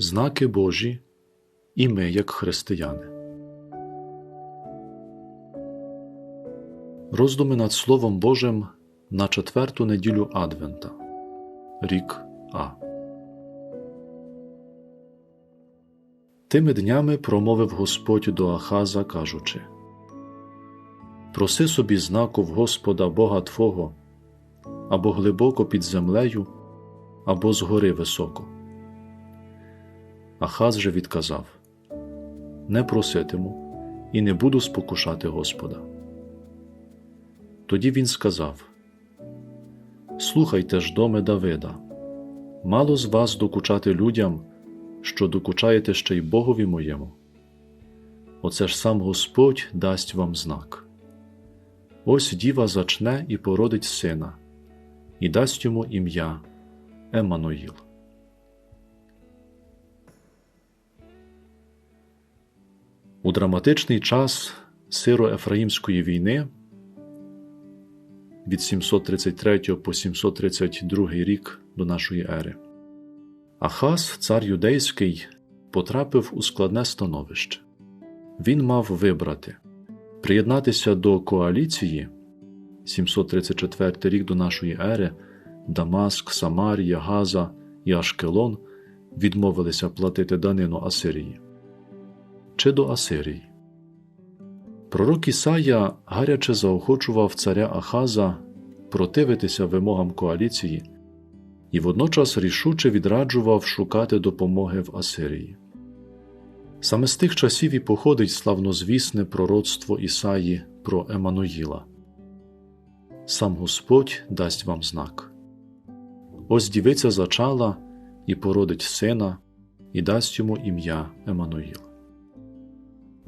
Знаки Божі і ми, як християни. Роздуми над Словом Божим на четверту неділю Адвента. Рік А. Тими днями промовив Господь до Ахаза, кажучи Проси собі знаку в Господа Бога Твого, або глибоко під землею, або згори високо. Ахаз же відказав Не проситиму і не буду спокушати Господа. Тоді він сказав Слухайте ж, доме Давида, мало з вас докучати людям, що докучаєте ще й Богові моєму. Оце ж сам Господь дасть вам знак. Ось діва зачне і породить сина, і дасть йому ім'я Еммануїл. У драматичний час сиро-ефраїмської війни від 733 по 732 рік до нашої ери Ахаз, цар юдейський, потрапив у складне становище. Він мав вибрати приєднатися до коаліції 734 рік до нашої ери, Дамаск, Самарія, Газа і Ашкелон відмовилися платити данину Асирії чи до Асирії. Пророк Ісая гаряче заохочував царя Ахаза противитися вимогам коаліції і водночас рішуче відраджував шукати допомоги в Асирії. Саме з тих часів і походить славнозвісне пророцтво Ісаї про Еммануїла. Сам Господь дасть вам знак. Ось дівиця зачала і породить сина, і дасть йому ім'я Еммануїл.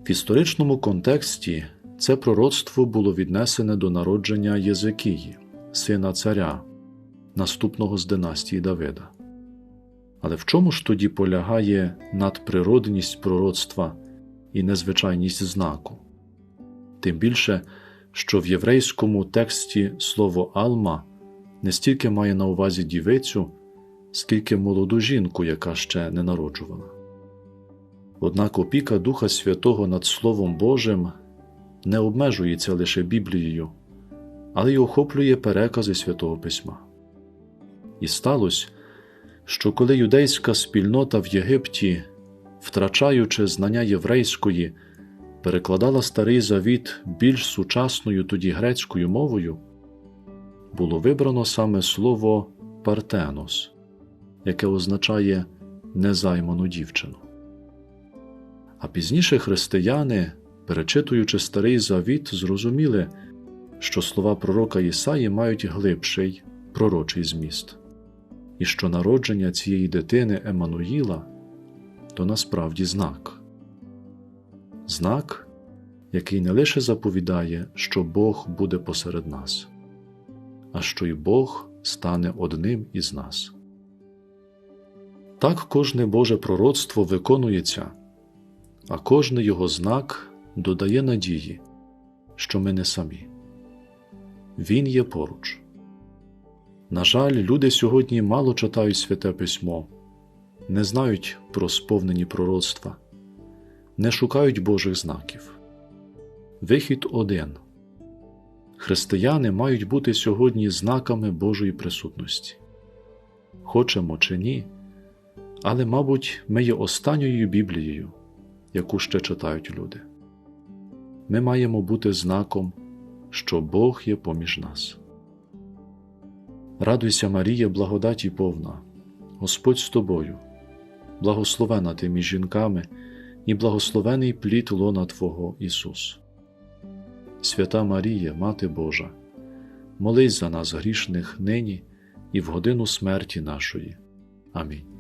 В історичному контексті це пророцтво було віднесене до народження Єзекії, сина царя, наступного з династії Давида. Але в чому ж тоді полягає надприродність пророцтва і незвичайність знаку? Тим більше, що в єврейському тексті слово Алма не стільки має на увазі дівицю, скільки молоду жінку, яка ще не народжувала. Однак опіка Духа Святого над Словом Божим не обмежується лише Біблією, але й охоплює перекази Святого Письма. І сталося, що коли юдейська спільнота в Єгипті, втрачаючи знання єврейської, перекладала старий завіт більш сучасною тоді грецькою мовою, було вибрано саме слово партенос, яке означає незайману дівчину. А пізніше християни, перечитуючи старий завіт, зрозуміли, що слова пророка Ісаї мають глибший пророчий зміст, і що народження цієї дитини Еммануїла то насправді знак, знак, який не лише заповідає, що Бог буде посеред нас, а що й Бог стане одним із нас. Так кожне Боже пророцтво виконується а кожний його знак додає надії, що ми не самі. Він є поруч. На жаль, люди сьогодні мало читають святе письмо, не знають про сповнені пророцтва, не шукають Божих знаків. Вихід один. Християни мають бути сьогодні знаками Божої присутності. Хочемо чи ні, але, мабуть, ми є останньою Біблією, яку ще читають люди. Ми маємо бути знаком, що Бог є поміж нас. Радуйся, Марія, благодаті повна, Господь з тобою, благословена ти між жінками і благословений плід лона Твого Ісус. Свята Марія, Мати Божа, молись за нас грішних нині і в годину смерті нашої. Амінь.